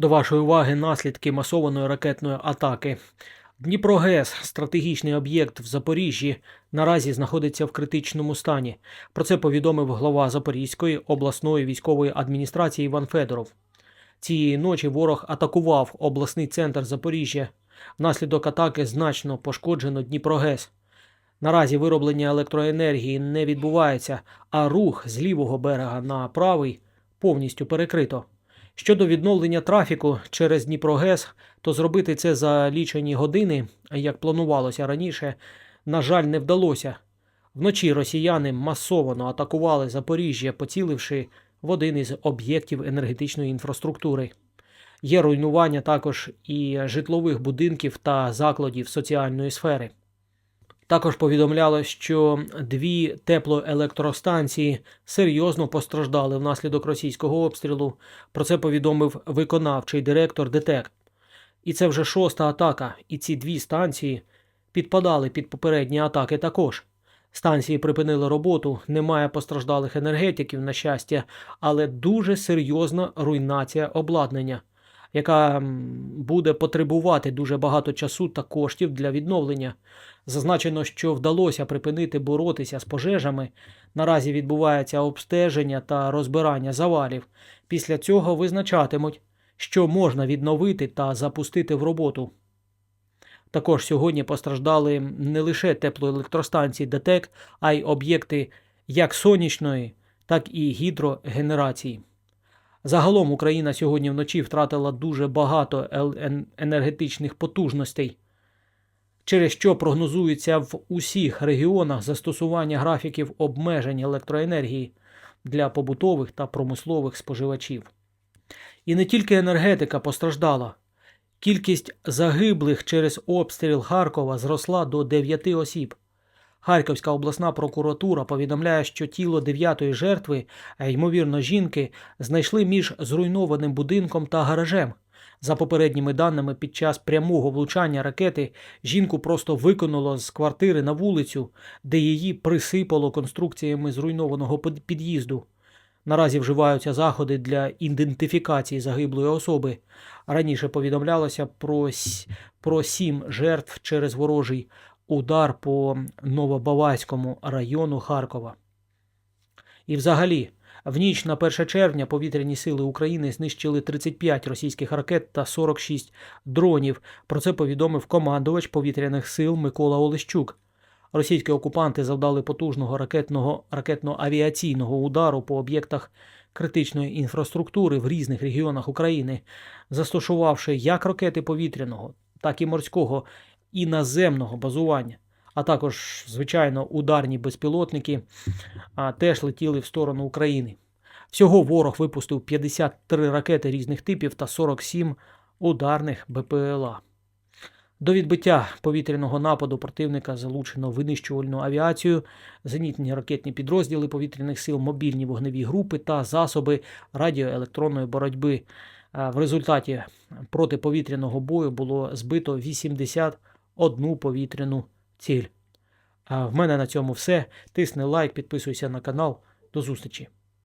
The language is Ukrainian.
До вашої уваги наслідки масованої ракетної атаки. Дніпрогес, стратегічний об'єкт в Запоріжжі, наразі знаходиться в критичному стані. Про це повідомив глава Запорізької обласної військової адміністрації Іван Федоров. Цієї ночі ворог атакував обласний центр Запоріжжя. Внаслідок атаки значно пошкоджено Дніпрогес. Наразі вироблення електроенергії не відбувається, а рух з лівого берега на правий повністю перекрито. Щодо відновлення трафіку через Дніпрогес, то зробити це за лічені години, як планувалося раніше, на жаль, не вдалося. Вночі росіяни масово атакували Запоріжжя, поціливши в один із об'єктів енергетичної інфраструктури. Є руйнування також і житлових будинків та закладів соціальної сфери. Також повідомляло, що дві теплоелектростанції серйозно постраждали внаслідок російського обстрілу. Про це повідомив виконавчий директор ДТЕК. І це вже шоста атака, і ці дві станції підпадали під попередні атаки також. Станції припинили роботу, немає постраждалих енергетиків, на щастя, але дуже серйозна руйнація обладнання, яка буде потребувати дуже багато часу та коштів для відновлення. Зазначено, що вдалося припинити боротися з пожежами. Наразі відбувається обстеження та розбирання завалів. Після цього визначатимуть, що можна відновити та запустити в роботу. Також сьогодні постраждали не лише теплоелектростанції ДТЕК, а й об'єкти як сонячної, так і гідрогенерації. Загалом Україна сьогодні вночі втратила дуже багато енергетичних потужностей, через що прогнозується в усіх регіонах застосування графіків обмежень електроенергії для побутових та промислових споживачів. І не тільки енергетика постраждала. Кількість загиблих через обстріл Харкова зросла до 9 осіб. Харківська обласна прокуратура повідомляє, що тіло дев'ятої жертви, ймовірно жінки, знайшли між зруйнованим будинком та гаражем. За попередніми даними, під час прямого влучання ракети жінку просто викинуло з квартири на вулицю, де її присипало конструкціями зруйнованого під'їзду. Наразі вживаються заходи для ідентифікації загиблої особи. Раніше повідомлялося про, про сім жертв через ворожий удар по Новобавайському району Харкова. І взагалі, в ніч на 1 червня повітряні сили України знищили 35 російських ракет та 46 дронів. Про це повідомив командувач повітряних сил Микола Олещук. Російські окупанти завдали потужного ракетного ракетно-авіаційного удару по об'єктах критичної інфраструктури в різних регіонах України, застосувавши як ракети повітряного, так і морського і наземного базування, а також, звичайно, ударні безпілотники а, теж летіли в сторону України. Всього ворог випустив 53 ракети різних типів та 47 ударних БПЛА. До відбиття повітряного нападу противника залучено винищувальну авіацію, зенітні ракетні підрозділи повітряних сил, мобільні вогневі групи та засоби радіоелектронної боротьби. В результаті протиповітряного бою було збито 81 повітряну ціль. А В мене на цьому все. Тисни лайк, підписуйся на канал. До зустрічі!